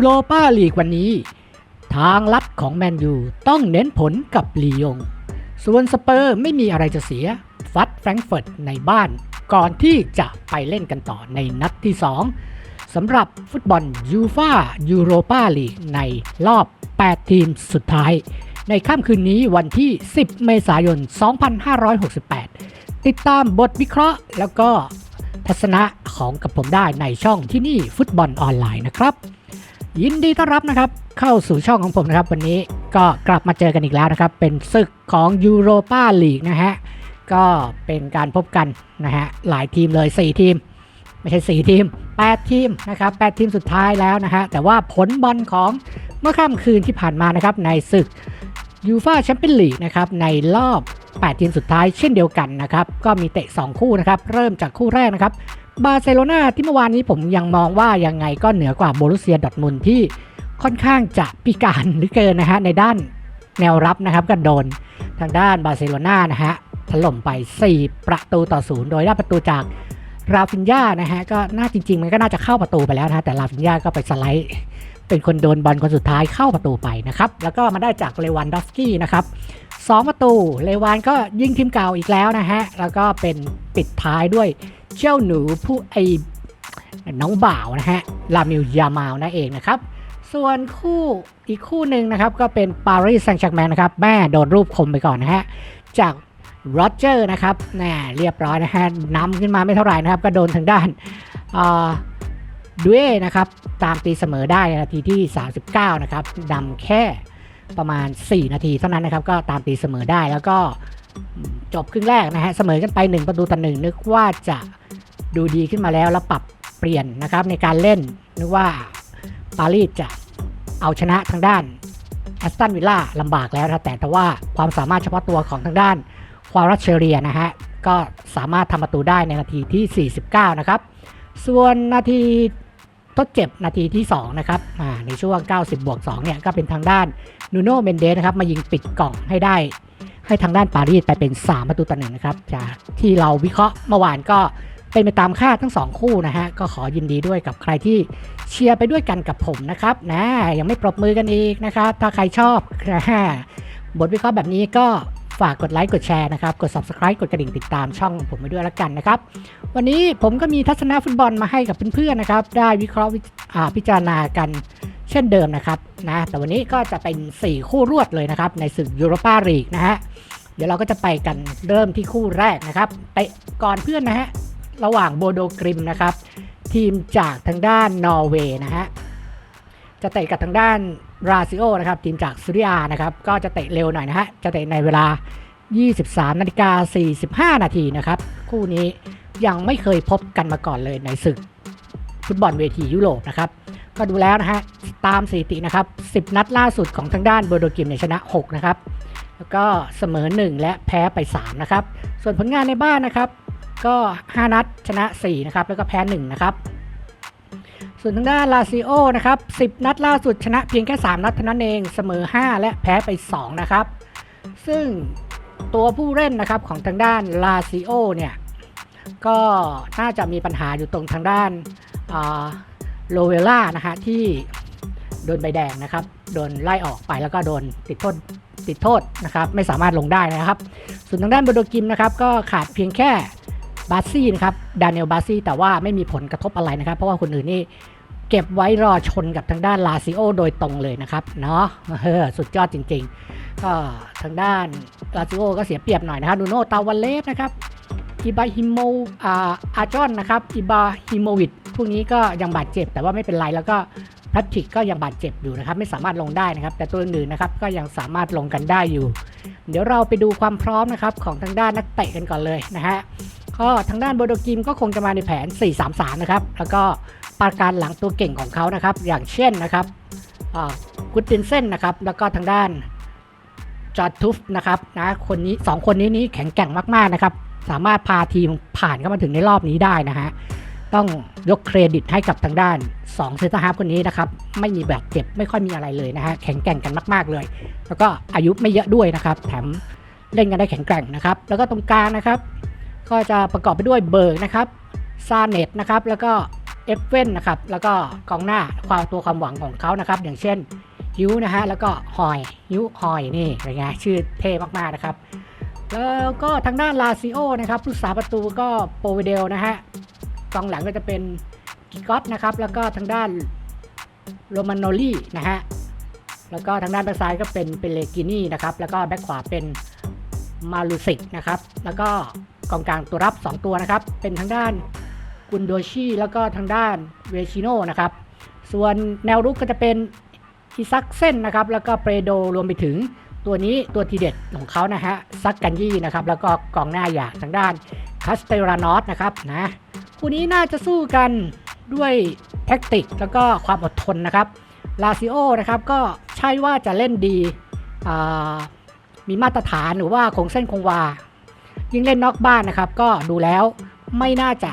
โรปาลีกวันนี้ ทางลัดของแมนยูต้องเน้นผลกับลียง ส่วนสเปอร์ไม่มีอะไรจะเสีย ฟัดแฟรงก์เฟิร์ตในบ้าน ก่อนที่จะไปเล่นกันต่อในนัดที่ 2สำหรับฟุตบอลยูฟายูโรปาลีกในรอบ 8 ทีมสุดท้าย ในค่ำคืนนี้วันที่ 10 เมษายน 2568 ติดตามบทวิเคราะห์แล้วก็ทัศนะของกับผมได้ในช่องที่นี่ฟุตบอลออนไลน์นะครับ ยินดีต้อนรับนะครับ เข้าสู่ช่องของผมนะครับ วันนี้ก็กลับมาเจอกันอีกแล้วนะครับ เป็นศึกของยูโรปาลีกนะฮะ ก็เป็นการพบกันนะฮะ หลายทีมเลย 4 ทีม ไม่ใช่ 4 ทีม 8 ทีมนะครับ 8 ทีมสุดท้ายแล้วนะฮะ แต่ว่าผลบอลของเมื่อค่ำคืนที่ผ่านมานะครับ ในศึกยูฟาแชมเปี้ยนลีกนะครับ ในรอบ 8 ทีมสุดท้ายเช่นเดียวกันนะครับ ก็มีเตะ 2 คู่นะครับ เริ่มจากคู่แรกนะครับ บาร์เซโลนาที่เมื่อวานนี้ผมยังมองว่ายังไงก็เหนือกว่าโบรุเซียดอร์ทมุนที่ค่อนข้างจะพิการหรือเกินนะฮะในด้านแนวรับนะครับก็โดนทางด้านบาร์เซโลนานะฮะถล่มไป 4 ประตูต่อศูนย์โดยได้ประตูจากราฟินญานะฮะก็น่าจริง ๆ มันก็น่าจะเข้าประตูไปแล้วนะฮะแต่ราฟินญาก็ไปสไลด์ เป็นคนโดนบอลคนสุดท้ายเข้าประตูไปนะครับแล้วก็มาได้จากเลวันดอฟสกี้นะครับสองประตูเลวานก็ยิงทีมเก่าอีกแล้วนะฮะแล้วก็เป็นปิดท้ายด้วย เจ้าหนูผู้ไอน้องบ่าวนะฮะลามิลยามาลนั่นเองนะครับ ส่วนคู่อีกคู่หนึ่งนะครับ ก็เป็นปารีสแซงต์แชร์แมงนะครับ แม่โดนรูปคมไปก่อนนะฮะ จากโรเจอร์นะครับแน่เรียบร้อยนะฮะนำขึ้นมาไม่เท่าไหร่นะครับ ก็โดนทางด้านดูเอนะครับ ตามตีเสมอได้ในนาทีที่ 39 นะครับนำแค่ประมาณ 4 นาทีเท่านั้นนะครับ ก็ตามตีเสมอได้แล้วก็จบครึ่งแรกนะฮะเสมอกันไป 1 ประตูต่อหนึ่งนึกว่าจะ ดูดีขึ้นมาแล้วแล้วปรับเปลี่ยนนะครับในการเล่นนึกว่าปารีสจะเอาชนะทางด้านแอสตันวิลล่าลำบากแล้วนะแต่แต่ว่าความสามารถเฉพาะตัวของทางด้านควารัชเชเรียนะฮะก็สามารถทำประตูได้ในนาทีที่ 49 นะครับ ส่วนนาทีทดเจ็บนาทีที่ 2 นะครับในช่วง 90 บวก 2 เนี่ย ก็เป็นทางด้านนูโน่เมนเดสนะครับ มายิงปิดกล่องให้ได้ ให้ทางด้านปารีสไปเป็น 3 ประตูต่อหนึ่งนะครับ จากที่เราวิเคราะห์เมื่อวานก็ เป็นไปตามคาดทั้ง 2 คู่นะฮะ ก็ขอยินดีด้วยกับใครที่เชียร์ไปด้วยกันกับผมนะครับนะยังไม่ปรบมือกันอีกนะครับ ถ้าใครชอบนะบทวิเคราะห์แบบนี้ก็ฝากกดไลค์กดแชร์นะครับ กด subscribe กดกระดิ่งติดตามช่องผมไปด้วยแล้วกันนะครับ วันนี้ผมก็มีทัศนะฟุตบอลมาให้กับเพื่อนๆนะครับ ได้วิเคราะห์พิจารณากันเช่นเดิมนะครับนะแต่วันนี้ก็จะเป็น 4 คู่รวดเลยนะครับ ในศึกยูโรปาลีกนะฮะเดี๋ยวเราก็จะไปกันเริ่มที่คู่แรกนะครับเตะก่อนเพื่อนนะฮะ ระหว่างโบโดกริมนะครับ ทีมจากทางด้านนอร์เวย์นะฮะจะเตะกับทางด้านราซิโอนะครับ ทีมจากซูริอานะครับก็จะเตะเร็วหน่อยนะฮะจะเตะในเวลา 23นาฬิกา45 นาทีนะครับ คู่นี้ยังไม่เคยพบกันมาก่อนเลยในศึกฟุตบอลเวทียุโรปนะครับ ก็ดูแล้วนะฮะตามสถิตินะครับ 10 นัดล่าสุดของทางด้านโบโดกิมเนี่ยชนะ 6 นะครับ แล้วก็เสมอ 1 และแพ้ไป 3 นะครับ ส่วนผลงานในบ้านนะครับ ก็ 5 นัดชนะ 4 นะครับ แล้วก็แพ้ 1 นะครับ ส่วนทางด้านลาซิโอนะครับ 10 นัดล่าสุดชนะเพียงแค่ 3 นัดเท่านั้นเองเสมอ 5 และแพ้ไป 2 นะครับ ซึ่งตัวผู้เล่นนะครับของทางด้านลาซิโอเนี่ยก็น่าจะมีปัญหาอยู่ตรงทางด้านโลเวล่านะฮะที่โดนใบแดงนะครับ โดนไล่ออกไปแล้วก็โดนติดโทษติดโทษนะครับ ไม่สามารถลงได้นะครับ ส่วนทางด้านบโดกิมนะครับ ก็ขาดเพียงแค่ บาซี่นะครับดานิเอลบาซี่แต่ว่าไม่มีผลกระทบอะไรนะครับ เพราะว่าคนอื่นนี่เก็บไว้รอชนกับทางด้านลาซิโอโดยตรงเลยนะครับเนาะสุดยอดจริงๆ ก็ทางด้านลาซิโอก็เสียเปรียบหน่อยนะครับดูโนตาวันเลฟนะครับอิบาฮิโมอาอาจอนนะครับอิบาฮิโมวิดพวกนี้ก็ยังบาดเจ็บ แต่ว่าไม่เป็นไรแล้วก็แพทริกก็ยังบาดเจ็บอยู่นะครับ ไม่สามารถลงได้นะครับ แต่ตัวอื่นนะครับก็ยังสามารถลงกันได้อยู่ เดี๋ยวเราไปดูความพร้อมนะครับของทางด้านนักเตะกันก่อนเลยนะฮะ ก็ทางด้านโบโดกิมก็คงจะมาในแผน 4-3-3 นะครับ แล้วก็ปราการหลังตัวเก่งของเขานะครับ อย่างเช่นนะครับกุตินเซนนะครับ แล้วก็ทางด้านจอร์ทุฟนะครับนะคนนี้ 2 คนนี้นี้แข็งแกร่งมากๆนะครับ สามารถพาทีมผ่านเข้ามาถึงในรอบนี้ได้นะฮะต้องยกเครดิตให้กับทางด้าน2เซนเตอร์ฮาร์ฟคนนี้นะครับ ไม่มีแบาดเจ็บไม่ค่อยมีอะไรเลยนะฮะแข็งแกร่งกันมาก ๆเลย แล้วก็อายุไม่เยอะด้วยนะครับ แถมเล่นกันได้แข็งแกร่งนะครับ แล้วก็ตรงกลางนะครับ ก็จะประกอบไปด้วยเบิร์กนะครับซาเนตนะครับแล้วก็เอฟเว่นนะครับแล้วก็กองหน้าความตัวความหวังของเขานะครับ อย่างเช่นฮิวนะฮะแล้วก็ฮอยฮิวฮอยนี่เป็นไงชื่อเท่มากๆนะครับ แล้วก็ทางด้านลาซิโอนะครับผู้สาประตูก็โปรเวเดลนะฮะกองหลังก็จะเป็นกิกอตนะครับแล้วก็ทางด้านโรมานโนลี่นะฮะแล้วก็ทางด้านแบ็กซ้ายก็เป็นเป็นเลกินี่นะครับแล้วก็แบ็กขวาเป็นมาลูซิกนะครับแล้วก็ กองกลางตัวรับ 2 ตัวนะครับ เป็นทางด้านกุนโดชิแล้วก็ทางด้านเวชิโนนะครับ ส่วนแนวรุกก็จะเป็นอิซักเซนนะครับ แล้วก็เปรโดรวมไปถึงตัวนี้ตัวทีเด็ดของเขานะฮะซักกันยี่นะครับ แล้วก็กองหน้าอย่างทางด้านคาสเตรานอสนะครับนะคู่นี้น่าจะสู้กันด้วยแท็กติกแล้วก็ความอดทนนะครับลาซิโอนะครับก็ใช่ว่าจะเล่นดีมีมาตรฐานหรือว่าคงเส้นคงวา ยิ่งเล่นนอกบ้านนะครับ ก็ดูแล้วไม่น่าจะ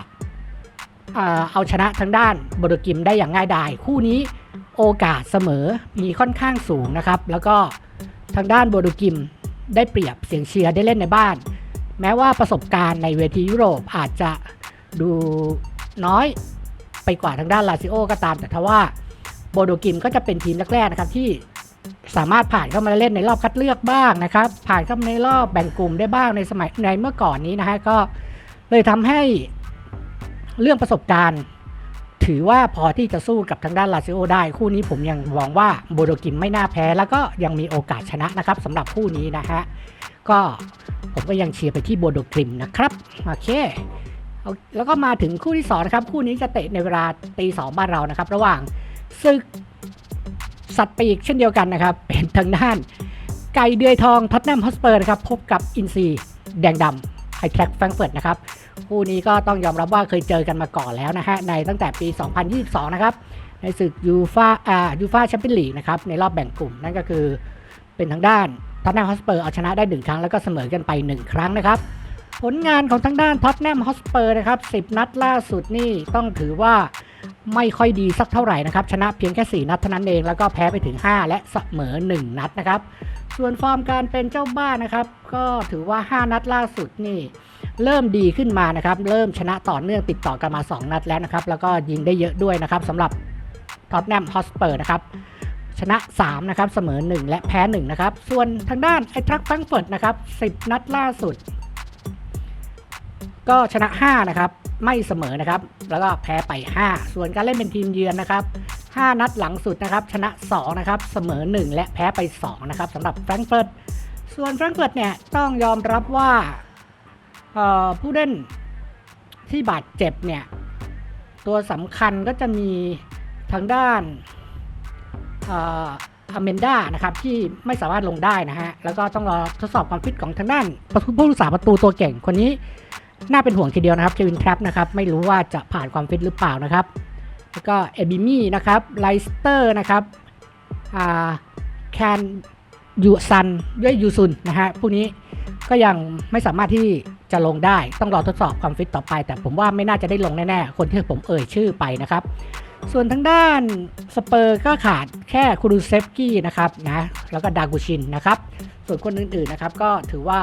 เอาชนะทางด้านโบโดกิมได้อย่างง่ายดายคู่นี้โอกาสเสมอมีค่อนข้างสูงนะครับ แล้วก็ทางด้านโบโดกิมได้เปรียบเสียงเชียร์ได้เล่นในบ้าน แม้ว่าประสบการณ์ในเวทียุโรปอาจจะดูน้อยไปกว่าทางด้านลาซิโอก็ตาม แต่ทว่าโบโดกิมก็จะเป็นทีมแรกๆนะครับที่ สามารถผ่านเข้ามาเล่นในรอบคัดเลือกบ้างนะครับ ผ่านเข้ามาในรอบแบ่งกลุ่มได้บ้างในสมัยในเมื่อก่อนนี้นะฮะก็เลยทำให้เรื่องประสบการณ์ ถือว่าพอที่จะสู้กับทางด้านลาซิโอได้ คู่นี้ผมยังมองว่าโบโดกิมไม่น่าแพ้ แล้วก็ยังมีโอกาสชนะนะครับสำหรับคู่นี้นะฮะก็ผมก็ยังเชียร์ไปที่โบโดกิมนะครับโอเคแล้วก็มาถึงคู่ที่สองนะครับคู่นี้จะเตะในเวลาตีสองบ้านเรานะครับ ระหว่างศึก สัตว์ปีกเช่นเดียวกันนะครับ เป็นทางด้าน ไก่เดือยทองท็อตแนมฮอสเปอร์นะครับพบกับอินซีแดงดำไฮแทร็กแฟรงเฟิร์ตนะครับคู่นี้ก็ต้องยอมรับว่าเคยเจอกันมาก่อนแล้วนะฮะในตั้งแต่ปี 2022 นะครับในศึกยูฟาอ่ายูฟาแชมเปี้ยนลีกนะครับในรอบแบ่งกลุ่มนั่นก็คือเป็นทางด้านท็อตแนมฮอสเปอร์เอาชนะได้ 1 ครั้งแล้วก็เสมอกันไป 1 ครั้งนะครับผลงานของทางด้านท็อตแนมฮอสเปอร์นะครับ 10 นัดล่าสุดนี่ต้องถือว่า ไม่ค่อยดีสักเท่าไหร่นะครับ ชนะเพียงแค่ 4 นัดเท่านั้นเอง แล้วก็แพ้ไปถึง 5 และเสมอ 1 นัดนะครับ ส่วนฟอร์มการเป็นเจ้าบ้านนะครับ ก็ถือว่า 5 นัดล่าสุดนี่ เริ่มดีขึ้นมานะครับ เริ่มชนะต่อเนื่องติดต่อกันมา 2 นัดแล้วนะครับ แล้วก็ยิงได้เยอะด้วยนะครับสำหรับท็อตแนมฮอสเปอร์นะครับชนะ 3 นะครับ เสมอ 1 และแพ้ 1 นะครับ ส่วนทางด้านไอทรัคแฟรงเฟิร์ตนะครับ 10 นัดล่าสุด ก็ชนะ 5 นะครับ ไม่เสมอนะครับ แล้วก็แพ้ไป 5 ส่วนการเล่นเป็นทีมเยือนนะครับ 5 นัดหลังสุดนะครับ ชนะ2นะครับ เสมอ 1 และแพ้ไป 2 นะครับสำหรับแฟรงก์เฟิร์ต ส่วนแฟรงก์เฟิร์ตเนี่ยต้องยอมรับว่าผู้เล่นที่บาดเจ็บเนี่ย ตัวสำคัญก็จะมีทางด้านอ่ออเมนดานะครับที่ไม่สามารถลงได้นะฮะ แล้วก็ต้องรอทดสอบความฟิตของทางด้านผู้รักษาประตูตัวเก่งคนนี้ น่าเป็นห่วงทีเดียวนะครับเควินครับนะครับไม่รู้ว่าจะผ่านความฟิตหรือเปล่านะครับ แล้วก็เอบิมี่นะครับไลสเตอร์นะครับอ่าแคนยูซันด้วยยูซุนนะฮะผู้นี้ก็ยังไม่สามารถที่จะลงได้ต้องรอทดสอบความฟิตต่อไป แต่ผมว่าไม่น่าจะได้ลงแน่ๆ คนที่ผมเอ่ยชื่อไปนะครับ ส่วนทางด้านสเปอร์ก็ขาดแค่คูรูเซฟกี้นะครับนะแล้วก็ดากูชินนะครับ ส่วนคนอื่นๆนะครับก็ถือว่า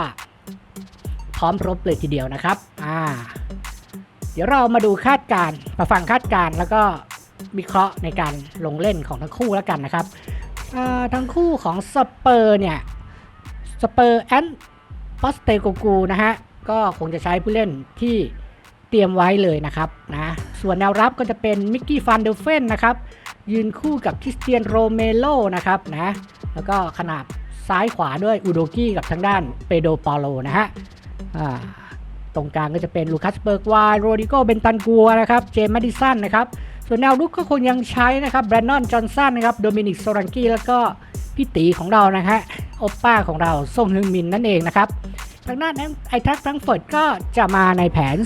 พร้อมรบเลยทีเดียวนะครับอ่าเดี๋ยวเรามาดูคาดการณ์มาฟังคาดการณ์แล้วก็วิเคราะห์ในการลงเล่นของทั้งคู่แล้วกันนะครับอ่าทั้งคู่ของสเปอร์เนี่ยสเปอร์แอนปอสเตโกกูนะฮะก็คงจะใช้ผู้เล่นที่เตรียมไว้เลยนะครับนะส่วนแนวรับก็จะเป็นมิกกี้ฟันเดลเฟนนะครับยืนคู่กับคริสเตียนโรเมโลนะครับนะแล้วก็ขนาบซ้ายขวาด้วยอูโดกี้กับทางด้านเปโดปาโลนะฮะ ตรงกลางก็จะเป็นลูคัสเบิร์กวายโรดิโกเบนตันกัวนะครับ เจมส์แมดิสันนะครับ ส่วนแนวรุกก็คงยังใช้นะครับแบรนนอนจอห์นสันนะครับโดมินิกโซรังกี้แล้วก็พี่ตีของเรานะฮะโอปป้าของเราซ่งฮึงมินนั่นเองนะครับทางด้านไอทักฟรังเฟิร์ตก็จะมาในแผน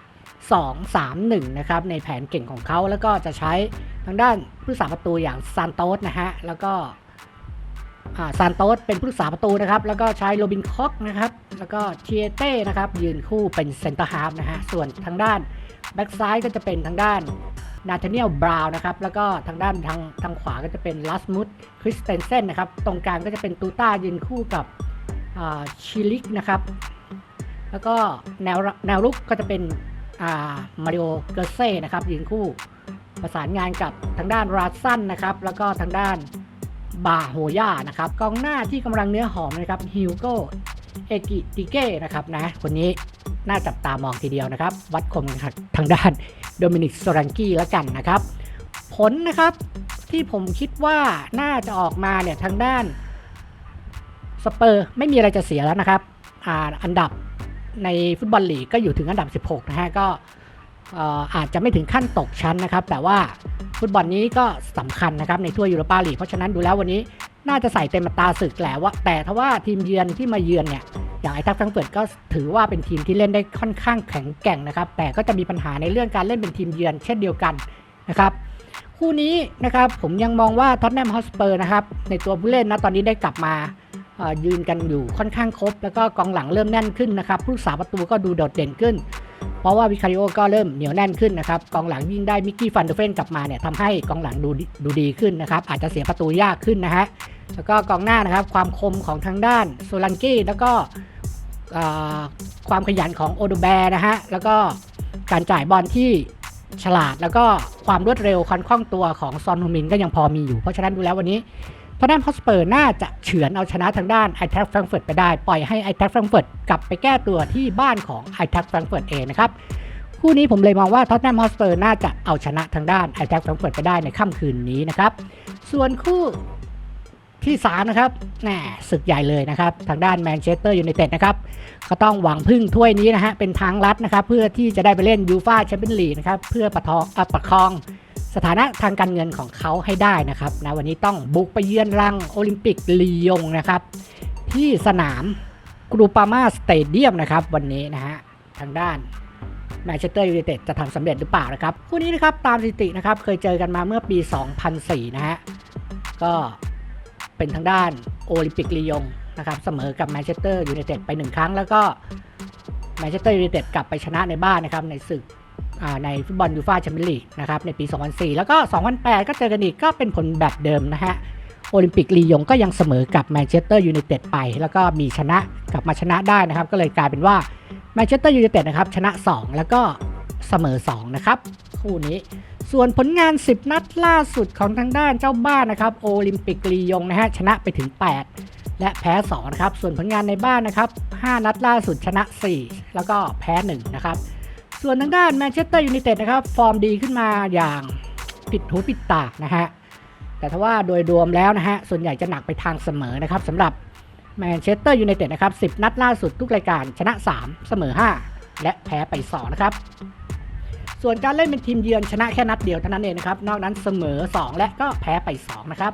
4 2 3 1 นะครับ ในแผนเก่งของเขาแล้วก็จะใช้ทางด้านผู้สาประตูอย่างซานโตสนะฮะแล้วก็ ซานโตสเป็นผู้รักษาประตูนะครับ แล้วก็ใช้โรบินคอกนะครับ แล้วก็เทียเต้นะครับ ยืนคู่เป็นเซนเตอร์ฮาร์ฟนะฮะ ส่วนทางด้านแบ็กซ้ายก็จะเป็นทางด้านนาธาเนียลบราวน์นะครับ แล้วก็ทางด้านทางทางขวาก็จะเป็นลัสมุดคริสเตนเซนนะครับ ตรงกลางก็จะเป็นตูต้ายืนคู่กับชิลิกนะครับ แล้วก็แนวแนวรุกก็จะเป็นมาริโอเกเซ่นะครับยืนคู่ประสานงานกับทางด้านราซันนะครับ แล้วก็ทางด้าน บาโฮย่านะครับกองหน้าที่กำลังเนื้อหอมนะครับฮิวโกเอกิติเก้นะครับนะคนนี้น่าจับตามองทีเดียวนะครับ วัดคมทางด้านโดมินิกโซรังกี้แล้วกันนะครับ ผลนะครับที่ผมคิดว่าน่าจะออกมาเนี่ยทางด้านสเปอร์ไม่มีอะไรจะเสียแล้วนะครับอ่าอันดับในฟุตบอลลีกก็อยู่ถึงอันดับ 16 นะฮะก็ อาจจะไม่ถึงขั้นตกชั้นนะครับ แต่ว่าฟุตบอลนี้ก็สำคัญนะครับในถ้วยยูโรปาลีกเพราะฉะนั้นดูแล้ววันนี้น่าจะใส่เต็มตาศึกแหละว่า แต่ถ้าว่าทีมเยือนที่มาเยือนเนี่ยอย่างไอ้ทักฟรงเฟิร์ตก็ถือว่าเป็นทีมที่เล่นได้ค่อนข้างแข็งแกร่งนะครับ แต่ก็จะมีปัญหาในเรื่องการเล่นเป็นทีมเยือนเช่นเดียวกันนะครับคู่นี้นะครับผมยังมองว่าท็อตแนมฮอสเปอร์นะครับในตัวผู้เล่นนะตอนนี้ได้กลับมายืนกันอยู่ค่อนข้างครบ แล้วก็กองหลังเริ่มแน่นขึ้นนะครับผู้รักษาประตูก็ดูโดดเด่นขึ้น เพราะว่าวิคาริโอก็เริ่มเหนียวแน่นขึ้นนะครับกองหลังยิ่งได้มิกกี้ฟันเดเฟนกลับมาเนี่ยทำให้กองหลังดูดูดีขึ้นนะครับอาจจะเสียประตูยากขึ้นนะฮะแล้วก็กองหน้านะครับความคมของทางด้านโซลันกี้แล้วก็ความขยันของโอดูแบร์นะฮะแล้วก็การจ่ายบอลที่ฉลาดแล้วก็ความรวดเร็วความคล่องตัวของซอนฮูมินก็ยังพอมีอยู่ เพราะฉะนั้นดูแล้ววันนี้ ทอแนมฮอสเปอร์น่าจะเฉือนเอาชนะทางด้านไอแท็กแฟรงเฟิร์ตไปได้ ปล่อยให้ไอแท็กแฟรงเฟิร์ตกลับไปแก้ตัวที่บ้านของไอแท็กแฟรงเฟิร์ตเองนะครับคู่นี้ผมเลยมองว่าท็อตแนมฮอสเปอร์น่าจะเอาชนะทางด้านไอแท็กแฟรงเฟิร์ตไปได้ในค่ำคืนนี้นะครับส่วนคู่ ที่ 3 นะครับแหมศึกใหญ่เลยนะครับ ทางด้านแมนเชสเตอร์ยูไนเต็ดนะครับ ก็ต้องหวังพึ่งถ้วยนี้นะฮะ เป็นทางลัดนะครับ เพื่อที่จะได้ไปเล่นยูฟาแชมเปี้ยนลีกนะครับ เพื่อประทองอประคอง สถานะทางการเงินของเขาให้ได้นะครับนะวันนี้ต้องบุกไปเยือนรังโอลิมปิกลียงนะครับ ที่สนามกรูปามาสเตเดียมนะครับ วันนี้นะฮะ ทางด้านแมนเชสเตอร์ยูไนเต็ดจะทำสำเร็จหรือเปล่านะครับ คู่นี้นะครับตามสถิตินะครับเคยเจอกันมาเมื่อปี 2004 นะฮะก็ เป็นทางด้านโอลิมปิกลียงนะครับเสมอกับแมนเชสเตอร์ยูไนเต็ดไปหนึ่งครั้ง แล้วก็แมนเชสเตอร์ยูไนเต็ดกลับไปชนะในบ้านนะครับในศึกในฟุตบอลยูฟ่าแชมเปี้ยนลีกนะครับในปี 2004 แล้วก็ 2008 ก็เจอกันอีกก็เป็นผลแบบเดิมนะฮะโอลิมปิกลียงก็ยังเสมอกับแมนเชสเตอร์ยูไนเต็ดไป แล้วก็มีชนะกลับมาชนะได้นะครับ ก็เลยกลายเป็นว่าแมนเชสเตอร์ยูไนเต็ดนะครับชนะ 2 แล้วก็เสมอ 2 นะครับ คู่นี้ ส่วนผลงาน 10 นัดล่าสุดของทางด้านเจ้าบ้านนะครับโอลิมปิกลียงนะฮะชนะไปถึง 8 และแพ้2นะครับส่วนผลงานในบ้านนะครับ 5 นัดล่าสุดชนะ 4 แล้วก็แพ้ 1 นะครับ ส่วนทางด้านแมนเชสเตอร์ยูไนเต็ดนะครับฟอร์มดีขึ้นมาอย่างปิดหูปิดตานะฮะแต่ถ้าว่าโดยรวมแล้วนะฮะส่วนใหญ่จะหนักไปทางเสมอนะครับสำหรับแมนเชสเตอร์ยูไนเต็ดนะครับ 10 นัดล่าสุดทุกรายการชนะ 3 เสมอ 5 และแพ้ไป 2 นะครับ ส่วนการเล่นเป็นทีมเยือนชนะแค่นัดเดียวเท่านั้นเองนะครับ นอกนั้นเสมอ 2 และก็แพ้ไป 2 นะครับ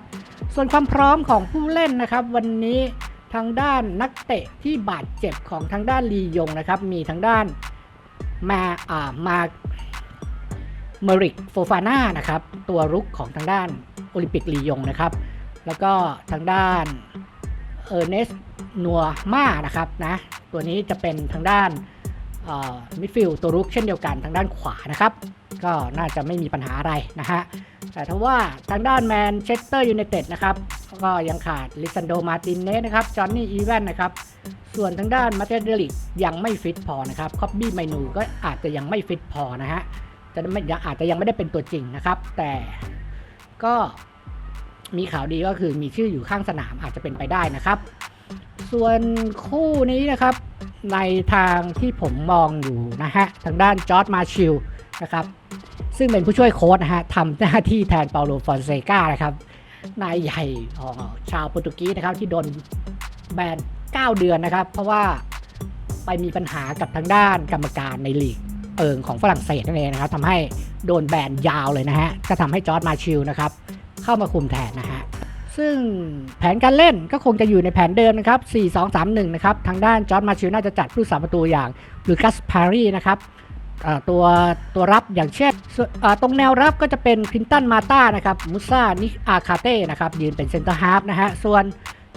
ส่วนความพร้อมของผู้เล่นนะครับ วันนี้ทางด้านนักเตะที่บาดเจ็บของทางด้านลียงนะครับ มีทางด้านมาอ่ามาเมริกโฟฟาน่านะครับ ตัวรุกของทางด้านโอลิมปิกลียงนะครับ แล้วก็ทางด้านเออร์เนสนัวมานะครับนะ ตัวนี้จะเป็นทางด้าน มิดฟิลด์ตัวรุกเช่นเดียวกันทางด้านขวานะครับ ก็น่าจะไม่มีปัญหาอะไรนะฮะแต่ถ้าว่าทางด้านแมนเชสเตอร์ยูไนเต็ดนะครับก็ยังขาดลิซันโดมาตินเนสนะครับจอห์นนี่อีแวนนะครับส่วนทางด้านมาเตเดลิกยังไม่ฟิตพอนะครับคอบบี้ไมนูก็อาจจะยังไม่ฟิตพอนะฮะจะไม่อาจจะยังไม่ได้เป็นตัวจริงนะครับ แต่ก็มีข่าวดีก็คือมีชื่ออยู่ข้างสนามอาจจะเป็นไปได้นะครับ ส่วนคู่นี้นะครับ ในทางที่ผมมองอยู่นะฮะ ทางด้านจอร์ดมาชิลนะครับ ซึ่งเป็นผู้ช่วยโค้ชนะฮะทำหน้าที่แทนเปาโลฟอนเซกานะครับนายใหญ่ของชาวโปรตุเกสนะครับที่โดนแบน 9 เดือนนะครับ เพราะว่าไปมีปัญหากับทางด้านกรรมการในลีกเอิงของฝรั่งเศสนั่นเองนะครับทำให้โดนแบนยาวเลยนะฮะก็ทำให้จอร์ดมาชิลนะครับเข้ามาคุมแทนนะฮะ ซึ่งแผนการเล่นก็คงจะอยู่ในแผนเดิมนะครับ 4-2-3-1 นะครับ ทางด้านจอร์ดมาชิลน่าจะจัดผู้สาประตูอย่างลูคัสพารีนะครับตัวตัวรับอย่างเช่นตรงแนวรับก็จะเป็นคลินตันมาตานะครับมุซ่านิอาคาเต้นะครับยืนเป็นเซนเตอร์ฮาร์ฟนะฮะส่วน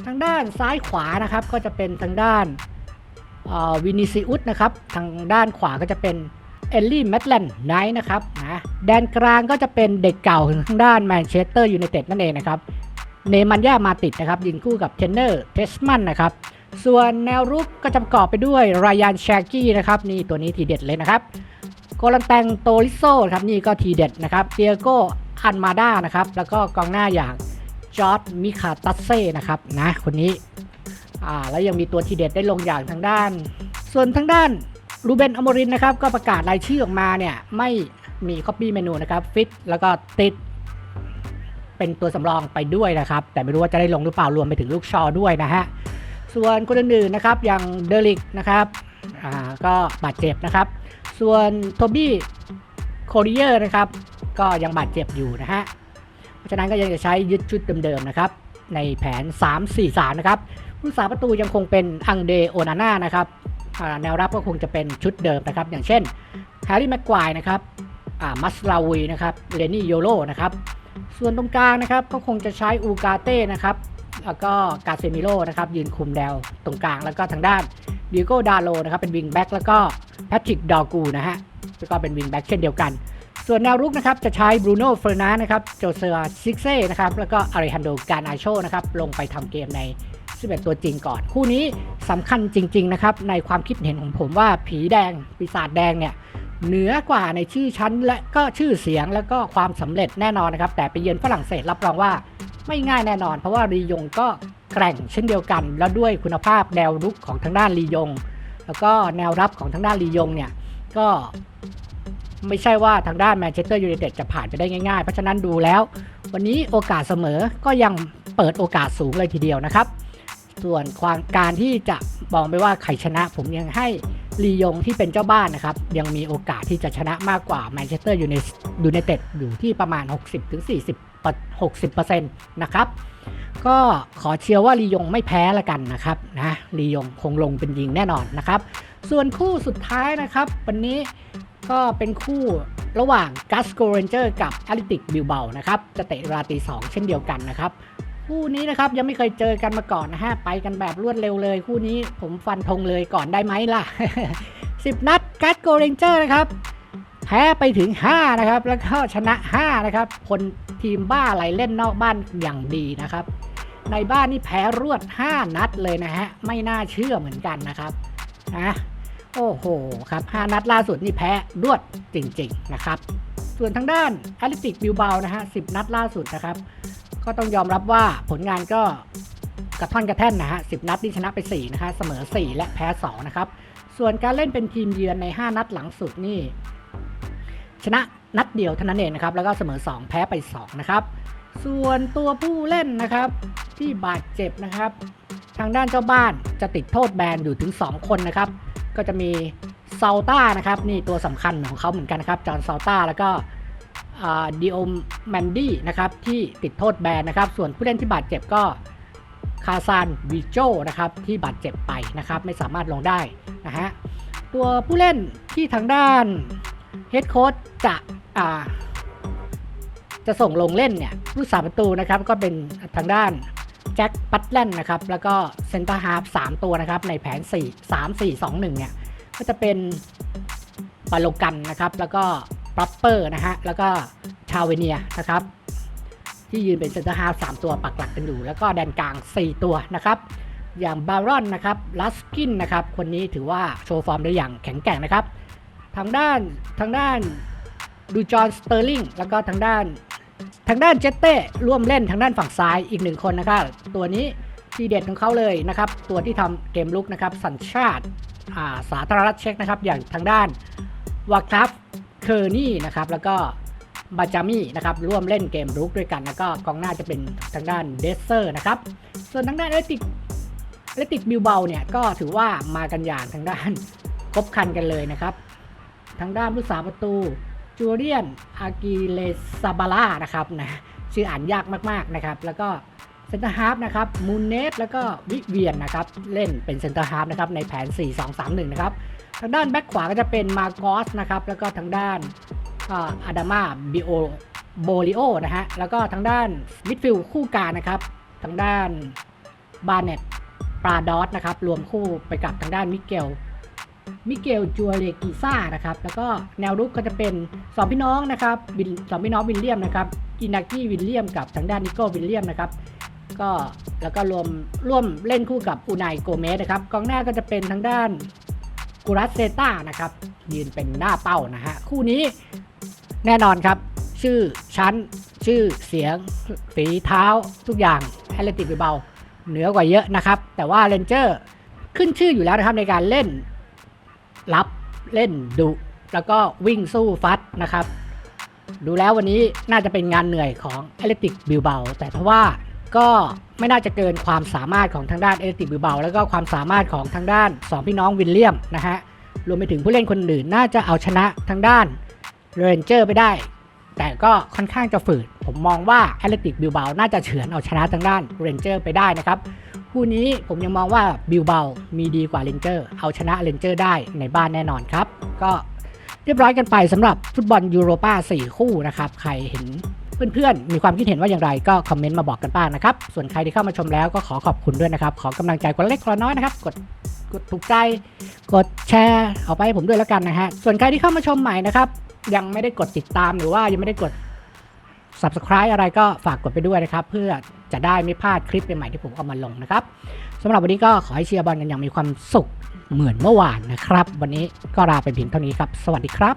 ทางด้านซ้ายขวานะครับก็จะเป็นทางด้านวินิซิอุสนะครับทางด้านขวาก็จะเป็นเอลลี่แมตแลนด์ไนท์นะครับนะแดนกลางก็จะเป็นเด็กเก่าทางด้านแมนเชสเตอร์ยูไนเต็ดนั่นเองนะครับ เนมันย่ามาติดนะครับยืนคู่กับเทนเนอร์เทสมันนะครับส่วนแนวรุกก็จะประกอบไปด้วยรายานแชกกี้นะครับนี่ตัวนี้ทีเด็ดเลยนะครับโกลันแตงโตลิโซครับนี่ก็ทีเด็ดนะครับเตียโกอันมาด้านะครับแล้วก็กองหน้าอย่างจอร์ดมิคาตัสเซ่นะครับนะคนนี้อ่าแล้วยังมีตัวทีเด็ดได้ลงอย่างทางด้าน ส่วนทางด้านรูเบนอโมรินนะครับก็ประกาศรายชื่อออกมาเนี่ยไม่มี Copy เมนูนะครับฟิตแล้วก็ติด เป็นตัวสำรองไปด้วยนะครับ แต่ไม่รู้ว่าจะได้ลงหรือเปล่ารวมไปถึงลูกชอด้วยนะฮะ ส่วนคนอื่นๆนะครับอย่างเดลิกนะครับอ่าก็บาดเจ็บนะครับ ส่วนโทบี้โคริเอร์นะครับ ก็ยังบาดเจ็บอยู่นะฮะ เพราะฉะนั้นก็ยังจะใช้ยึดชุดเดิมๆนะครับ ในแผน 3-4-3 นะครับผู้สาประตูยังคงเป็นอังเดโอนาน่านะครับแนวรับก็คงจะเป็นชุดเดิมนะครับ อย่างเช่นแฮร์รี่แม็กควายนะครับมัสลาวีนะครับเรนนี่โยโรนะครับ ส่วนตรงกลางนะครับก็คงจะใช้อูกาเต้นะครับแล้วก็กาเซมิโลนะครับยืนคุมแนวตรงกลางแล้วก็ทางด้านดิโก้ดาโลนะครับเป็นวิงแบ็กแล้วก็แพทริกดอกูนะฮะแล้วก็เป็นวิงแบ็กเช่นเดียวกัน ส่วนแนวรุกนะครับจะใช้บรูโน่เฟอร์นันนะครับโจเซอร์ซิกเซ่นะครับแล้วก็อาริฮันโดการอาโชนะครับลงไปทำเกมใน11ตัวจริงก่อน คู่นี้สำคัญจริง ๆ นะครับ ในความคิดเห็นของผมว่าผีแดง ปีศาจแดงเนี่ย เหนือกว่าในชื่อชั้นและก็ชื่อเสียงแล้วก็ความสำเร็จแน่นอนนะครับ แต่ไปเยือนฝรั่งเศสรับรองว่าไม่ง่ายแน่นอน เพราะว่ารียงก็แกร่งเช่นเดียวกัน แล้วด้วยคุณภาพแนวรุกของทางด้านรียง แล้วก็แนวรับของทางด้านรียงเนี่ยก็ไม่ใช่ว่าทางด้านแมนเชสเตอร์ยูไนเต็ดจะผ่านไปได้ง่ายๆ เพราะฉะนั้นดูแล้ว วันนี้โอกาสเสมอก็ยังเปิดโอกาสสูงเลยทีเดียวนะครับ ส่วนความการที่จะบอกไปว่าใครชนะผมยังให้ ลียงที่เป็นเจ้าบ้านนะครับ ยังมีโอกาสที่จะชนะมากกว่าแมนเชสเตอร์ยูไนเต็ดอยู่ที่ประมาณ 60-40 60%นะครับก็ขอเชียร์ว่าลียงไม่แพ้ละกันนะครับนะลียงคงลงเป็นยิงแน่นอนนะครับ ส่วนคู่สุดท้ายนะครับ วันนี้ก็เป็นคู่ระหว่างกัสโกเรนเจอร์กับแอตเลติกบิลเบานะครับจะเตะเวลาตีสองเช่นเดียวกันนะครับ คู่นี้นะครับยังไม่เคยเจอกันมาก่อนนะฮะไปกันแบบรวดเร็วเลย คู่นี้ผมฟันธงเลยก่อนได้ไหมล่ะ 10 นัดกัสโกเรนเจอร์นะครับ แพ้ไปถึง 5 นะครับ แล้วก็ชนะ 5 นะครับคนทีมบ้าอะไรเล่นนอกบ้านอย่างดีนะครับ ในบ้านนี่แพ้รวด 5 นัดเลยนะฮะไม่น่าเชื่อเหมือนกันนะครับนะโอ้โหครับ 5 นัดล่าสุดนี่แพ้รวดจริง ๆ นะครับ ส่วนทางด้านแอตเลติกบิลเบานะฮะ10นัดล่าสุดนะครับ ก็ต้องยอมรับว่าผลงานก็กระท่อนกระแท่นนะฮะ10นัดนี่ชนะไป4นะคะเสมอ 4 และแพ้ 2 นะครับ ส่วนการเล่นเป็นทีมเยือนใน 5 นัดหลังสุดนี่ ชนะนัดเดียวเท่านั้นเองนะครับ แล้วก็เสมอ 2 แพ้ไป 2 นะครับ ส่วนตัวผู้เล่นนะครับที่บาดเจ็บนะครับ ทางด้านเจ้าบ้านจะติดโทษแบนอยู่ถึง 2 คนนะครับ ก็จะมี ซาต้านะครับนี่ตัวสำคัญของเขาเหมือนกันนะครับจอห์นซาต้าแล้วก็ดิโอมแมนดี้นะครับที่ติดโทษแบนนะครับ ส่วนผู้เล่นที่บาดเจ็บก็คาซานวิโจนะครับที่บาดเจ็บไปนะครับไม่สามารถลงได้นะฮะตัวผู้เล่นที่ทางด้านเฮดโค้ชจะจะส่งลงเล่นเนี่ยผู้สาประตูนะครับก็เป็นทางด้านแจ็คปัตแลนนะครับแล้วก็เซนเตอร์ฮาร์ฟ3ตัวนะครับในแผน 4 3 4 2 1เนี่ย ก็จะเป็นปาโลกันนะครับ แล้วก็ปรับเปอร์นะฮะ แล้วก็ชาวเวเนียนะครับ ที่ยืนเป็นเซนเตอร์ฮาร์ฟ3ตัวปักหลักกันอยู่ แล้วก็แดนกลาง 4 ตัวนะครับ อย่างบารอนนะครับลัสกินนะครับ คนนี้ถือว่าโชว์ฟอร์มได้อย่างแข็งแกร่งนะครับ ทางด้านทางด้านดูจอห์นสเตอร์ลิงแล้วก็ทางด้านทางด้านเจตเต้ร่วมเล่นทางด้านฝั่งซ้ายอีกหนึ่งคนนะครับ ตัวนี้ทีเด็ดของเขาเลยนะครับ ตัวที่ทำเกมลุกนะครับ สัญชาติ สาธารณรัฐเช็กนะครับ อย่างทางด้านวาคาฟเคอร์นี่นะครับ แล้วก็บาจามี่นะครับ ร่วมเล่นเกมลุกด้วยกัน แล้วก็กองหน้าจะเป็นทางด้านเดสเซอร์นะครับ ส่วนทางด้านเอติกเอติกบิลเบาเนี่ย ก็ถือว่ามากันอย่างทางด้านครบคันกันเลยนะครับ ทางด้านผู้สาประตูจูเลียนอากิเลซาบาร่านะครับนะชื่ออ่านยากมากๆนะครับ แล้วก็ เซนเตอร์ฮาร์ฟนะครับมูนเนสแล้วก็วิเวียนนะครับเล่นเป็นเซนเตอร์ฮาร์ฟนะครับในแผน 4-2-3-1 นะครับ ทางด้านแบ็คขวาก็จะเป็นมาโกสนะครับแล้วก็ทางด้านอาดามาบิโอโบลิโอนะฮะแล้วก็ทางด้านมิดฟิลด์คู่การนะครับ ทางด้านบาร์เน็ตปราดอสนะครับรวมคู่ไปกับทางด้านมิเกลมิเกลจัวเลกิซ่านะครับแล้วก็แนวรุกก็จะเป็นสองพี่น้องนะครับวินสองพี่น้องวิลเลียมนะครับอินากิวิลเลียมกับทางด้านนิโก้วิลเลียมนะครับ ก็แล้วก็รวมร่วมเล่นคู่กับอูนายโกเมสนะครับกองหน้าก็จะเป็นทางด้านกูรัสเซต้านะครับยืนเป็นหน้าเป้านะฮะคู่นี้แน่นอนครับ ชื่อชั้น ชื่อเสียงฝีเท้าทุกอย่างแอตเลติกเบาเหนือกว่าเยอะนะครับ แต่ว่าเรนเจอร์ขึ้นชื่ออยู่แล้วนะครับในการเล่นรับเล่นดุแล้วก็วิ่งสู้ฟัดนะครับ ดูแล้ววันนี้น่าจะเป็นงานเหนื่อยของแอตเลติกบิลเบาแต่ทว่า ก็ไม่น่าจะเกินความสามารถของทางด้านแอตเลติกบิเบาแล้วก็ความสามารถของทางด้านสองพี่น้องวิลเลียมนะฮะรวมไปถึงผู้เล่นคนอื่นน่าจะเอาชนะทางด้านเรนเจอร์ไปได้ แต่ก็ค่อนข้างจะฝืดผมมองว่าแอตเลติกบิลเบาน่าจะเฉือนเอาชนะทางด้านเรนเจอร์ไปได้นะครับคู่นี้ผมยังมองว่าบิลเบามีดีกว่าเรนเจอร์เอาชนะเรนเจอร์ได้ในบ้านแน่นอนครับ ก็เรียบร้อยกันไปสำหรับฟุตบอลยูโรป้า4 คู่นะครับ ใครเห็น เพื่อนๆ มีความคิดเห็นว่าอย่างไรก็คอมเมนต์มาบอกกันบ้างนะครับ ส่วนใครที่เข้ามาชมแล้วก็ขอขอบคุณด้วยนะครับ ขอกำลังใจคนเล็กคนน้อยนะครับ กดกดถูกใจ กดแชร์เอาไปให้ผมด้วยแล้วกันนะฮะ ส่วนใครที่เข้ามาชมใหม่นะครับ ยังไม่ได้กดติดตามหรือว่ายังไม่ได้กด subscribe อะไรก็ฝากกดไปด้วยนะครับ เพื่อจะได้ไม่พลาดคลิปใหม่ๆที่ผมเอามาลงนะครับสำหรับวันนี้ก็ขอให้เชียร์บอลกันอย่างมีความสุขเหมือนเมื่อวานนะครับ วันนี้ก็ลาไปเพียงเท่านี้ครับ สวัสดีครับ